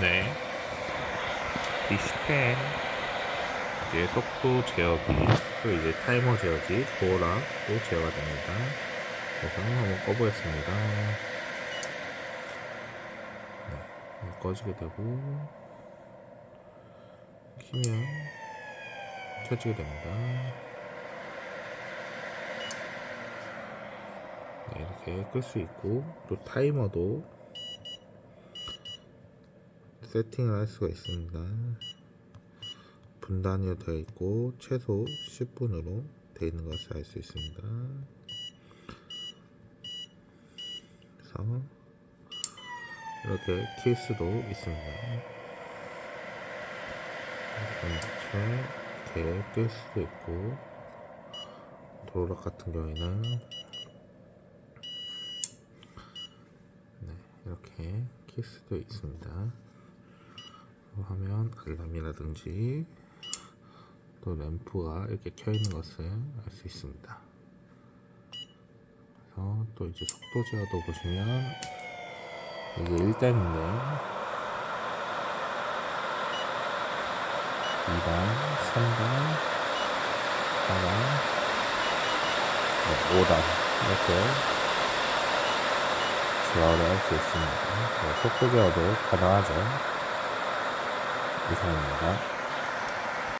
네. 디시펜 이제 속도 제어기 또 이제 타이머 제어기 보라 또 제어가 됩니다. 그래서 한번 꺼보겠습니다. 네, 꺼지게 되고 키면 켜지게 됩니다. 네, 이렇게 끌 수 있고 또 타이머도 세팅을 할 수가 있습니다. 분단위로 되어 있고 최소 10분으로 되어 있는 것을 알 수 있습니다. 그래서 이렇게 킬 수도 있습니다. 전체 이렇게 끌 수도 있고 도로락 같은 경우에는 네, 이렇게 킬 수도 있습니다. 하면 알람이라든지 또 램프가 이렇게 켜 있는 것을 알 수 있습니다. 그래서 또 이제 속도 제어도 보시면 이게 1단인데 2단, 3단, 4단, 5단 이렇게 제어를 할 수 있습니다. 네, 속도 제어도 가능하죠. 이상입니다.